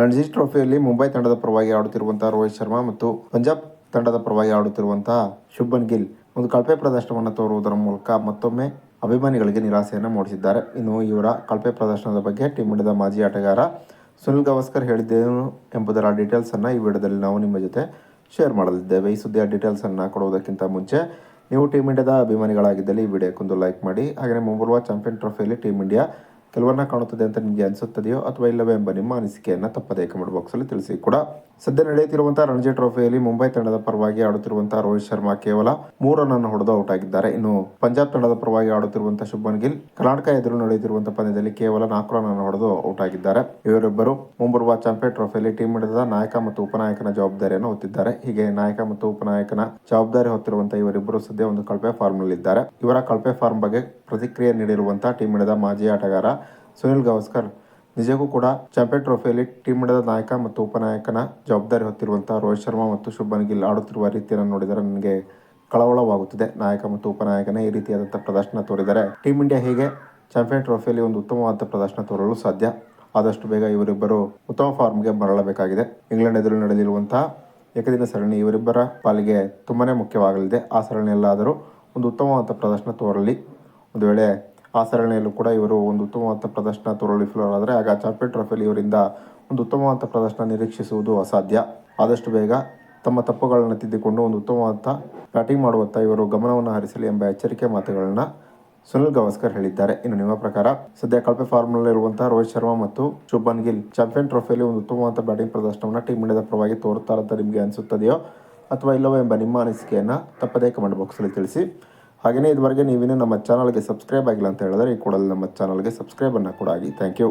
ರಣಜಿ ಟ್ರೋಫಿಯಲ್ಲಿ ಮುಂಬೈ ತಂಡದ ಪರವಾಗಿ ಆಡುತ್ತಿರುವಂತಹ ರೋಹಿತ್ ಶರ್ಮಾ ಮತ್ತು ಪಂಜಾಬ್ ತಂಡದ ಪರವಾಗಿ ಆಡುತ್ತಿರುವಂತಹ ಶುಭನ್ ಗಿಲ್ ಒಂದು ಕಳಪೆ ಪ್ರದರ್ಶನವನ್ನು ತೋರುವುದರ ಮೂಲಕ ಮತ್ತೊಮ್ಮೆ ಅಭಿಮಾನಿಗಳಿಗೆ ನಿರಾಸೆಯನ್ನು ಮೂಡಿಸಿದ್ದಾರೆ. ಇನ್ನು ಇವರ ಕಳಪೆ ಪ್ರದರ್ಶನದ ಬಗ್ಗೆ ಟೀಮ್ ಇಂಡಿಯಾದ ಮಾಜಿ ಆಟಗಾರ ಸುನಿಲ್ ಗವಾಸ್ಕರ್ ಹೇಳಿದ್ದೇನು ಎಂಬುದರ ಡೀಟೇಲ್ಸನ್ನು ಈ ವಿಡಿಯೋದಲ್ಲಿ ನಾವು ನಿಮ್ಮ ಜೊತೆ ಶೇರ್ ಮಾಡಲಿದ್ದೇವೆ. ಈ ಸುದ್ದಿಯ ಡೀಟೇಲ್ಸನ್ನು ಕೊಡುವುದಕ್ಕಿಂತ ಮುಂಚೆ ನೀವು ಟೀಮ್ ಇಂಡಿಯಾದ ಅಭಿಮಾನಿಗಳಾಗಿದ್ದಲ್ಲಿ ಈ ವಿಡಿಯೋಕ್ಕೊಂದು ಲೈಕ್ ಮಾಡಿ ಹಾಗೆಯೇ ಮುಂಬರುವ ಚಾಂಪಿಯನ್ ಟ್ರೋಫಿಯಲ್ಲಿ ಟೀಮ್ ಇಂಡಿಯಾ ಕೆಲವನ್ನ ಕಾಣುತ್ತದೆ ಅಂತ ನಿಮಗೆ ಅನಿಸುತ್ತದೆಯೋ ಅಥವಾ ಇಲ್ಲವೇ ಎಂಬ ನಿಮ್ಮ ಅನಿಸಿಕೆಯನ್ನು ತಪ್ಪದೇ ಕಮೆಂಟ್ ಬಾಕ್ಸಲ್ಲಿ ತಿಳಿಸಿ ಕೂಡ. ಸದ್ಯ ನಡೆಯುತ್ತಿರುವಂತಹ ರಣಜಿ ಟ್ರೋಫಿಯಲ್ಲಿ ಮುಂಬೈ ತಂಡದ ಪರವಾಗಿ ಆಡುತ್ತಿರುವಂತಹ ರೋಹಿತ್ ಶರ್ಮಾ ಕೇವಲ ಮೂರು ರನ್ ಹೊಡೆದು ಔಟ್ ಆಗಿದ್ದಾರೆ. ಇನ್ನು ಪಂಜಾಬ್ ತಂಡದ ಪರವಾಗಿ ಆಡುತ್ತಿರುವಂತಹ ಶುಭನ್ ಗಿಲ್, ಕರ್ನಾಟಕ ಎದುರು ನಡೆಯುತ್ತಿರುವಂತಹ ಪಂದ್ಯದಲ್ಲಿ ಕೇವಲ ನಾಲ್ಕು ರನ್ ಹೊಡೆದು ಔಟ್ ಆಗಿದ್ದಾರೆ. ಇವರಿಬ್ಬರು ಮುಂಬರುವ ಚಾಂಪಿಯನ್ ಟ್ರೋಫಿಯಲ್ಲಿ ಟೀಮ್ ಇಂಡಿಯಾದ ನಾಯಕ ಮತ್ತು ಉಪನಾಯಕನ ಜವಾಬ್ದಾರಿಯನ್ನು ಹೊತ್ತಿದ್ದಾರೆ. ಹೀಗೆ ನಾಯಕ ಮತ್ತು ಉಪನಾಯಕನ ಜವಾಬ್ದಾರಿ ಹೊತ್ತಿರುವಂತಹ ಇವರಿಬ್ಬರು ಸದ್ಯ ಒಂದು ಕಳಪೆ ಫಾರ್ಮ್ ನಲ್ಲಿದ್ದಾರೆ. ಇವರ ಕಳಪೆ ಫಾರ್ಮ್ ಬಗ್ಗೆ ಪ್ರತಿಕ್ರಿಯೆ ನೀಡಿರುವಂತಹ ಟೀಮ್ ಇಂಡಿಯಾದ ಮಾಜಿ ಆಟಗಾರ ಸುನಿಲ್ ಗವಾಸ್ಕರ್. ನಿಜಕ್ಕೂ ಕೂಡ ಚಾಂಪಿಯನ್ ಟ್ರೋಫಿಯಲ್ಲಿ ಟೀಮ್ ಇಂಡಿಯಾದ ನಾಯಕ ಮತ್ತು ಉಪನಾಯಕನ ಜವಾಬ್ದಾರಿ ಹೊತ್ತಿರುವಂತಹ ರೋಹಿತ್ ಶರ್ಮಾ ಮತ್ತು ಶುಭನ್ ಗಿಲ್ ಆಡುತ್ತಿರುವ ರೀತಿಯನ್ನು ನೋಡಿದರೆ ನನಗೆ ಕಳವಳವಾಗುತ್ತಿದೆ. ನಾಯಕ ಮತ್ತು ಉಪನಾಯಕನೇ ಈ ರೀತಿಯಾದಂಥ ಪ್ರದರ್ಶನ ತೋರಿದರೆ ಟೀಮ್ ಇಂಡಿಯಾ ಹೇಗೆ ಚಾಂಪಿಯನ್ ಟ್ರೋಫಿಯಲ್ಲಿ ಒಂದು ಉತ್ತಮವಾದ ಪ್ರದರ್ಶನ ತೋರಲು ಸಾಧ್ಯ? ಆದಷ್ಟು ಬೇಗ ಇವರಿಬ್ಬರು ಉತ್ತಮ ಫಾರ್ಮ್ಗೆ ಮರಳಬೇಕಾಗಿದೆ. ಇಂಗ್ಲೆಂಡ್ ಎದುರು ನಡೆಯಲಿರುವಂತಹ ಏಕದಿನ ಸರಣಿ ಇವರಿಬ್ಬರ ಪಾಲಿಗೆ ತುಂಬಾನೇ ಮುಖ್ಯವಾಗಲಿದೆ. ಆ ಸರಣಿಯಲ್ಲಾದರೂ ಒಂದು ಉತ್ತಮವಾದ ಪ್ರದರ್ಶನ ತೋರಲಿ. ಒಂದು ವೇಳೆ ಆ ಸರಣಿಯಲ್ಲೂ ಕೂಡ ಇವರು ಒಂದು ಉತ್ತಮವಾದ ಪ್ರದರ್ಶನ ತೋರಲು ವಿಫಲರಾದರೆ ಆಗ ಚಾಂಪಿಯನ್ ಟ್ರೋಫಿಯಲ್ಲಿ ಇವರಿಂದ ಒಂದು ಉತ್ತಮವಾದ ಪ್ರದರ್ಶನ ನಿರೀಕ್ಷಿಸುವುದು ಅಸಾಧ್ಯ. ಆದಷ್ಟು ಬೇಗ ತಮ್ಮ ತಪ್ಪುಗಳನ್ನು ತಿದ್ದಿಕೊಂಡು ಒಂದು ಉತ್ತಮವಾದ ಬ್ಯಾಟಿಂಗ್ ಮಾಡುವತ್ತ ಇವರು ಗಮನವನ್ನು ಹರಿಸಲಿ ಎಂಬ ಎಚ್ಚರಿಕೆ ಮಾತುಗಳನ್ನು ಸುನಿಲ್ ಗವಾಸ್ಕರ್ ಹೇಳಿದ್ದಾರೆ. ಇನ್ನು ನಿಮ್ಮ ಪ್ರಕಾರ ಸದ್ಯ ಕಳಪೆ ಫಾರ್ಮ್ನಲ್ಲಿರುವಂತಹ ರೋಹಿತ್ ಶರ್ಮಾ ಮತ್ತು ಶುಭನ್ ಗಿಲ್ ಚಾಂಪಿಯನ್ ಟ್ರೋಫಿಯಲ್ಲಿ ಒಂದು ಉತ್ತಮವಾದ ಬ್ಯಾಟಿಂಗ್ ಪ್ರದರ್ಶನವನ್ನು ಟೀಮ್ ಇಂಡಿಯಾದ ಪರವಾಗಿ ತೋರುತ್ತಾರಂತ ನಿಮಗೆ ಅನಿಸುತ್ತದೆಯೋ ಅಥವಾ ಇಲ್ಲವೋ ಎಂಬ ನಿಮ್ಮ ಅನಿಸಿಕೆಯನ್ನು ತಪ್ಪದೇ ಕಮೆಂಟ್ ಬಾಕ್ಸಲ್ಲಿ ತಿಳಿಸಿ. ಹಾಗೆಯೇ ಇದುವರೆಗೆ ನೀವಿನ್ನೂ ನಮ್ಮ ಚಾನಲ್ಗೆ ಸಬ್ಸ್ಕ್ರೈಬ್ ಆಗಿಲ್ಲ ಅಂತ ಹೇಳಿದ್ರೆ ಈ ಕೂಡಲೇ ನಮ್ಮ ಚಾನಲ್ಗೆ ಸಬ್ಸ್ಕ್ರೈಬನ್ನು ಕೂಡ ಆಗಿ ಥ್ಯಾಂಕ್ ಯು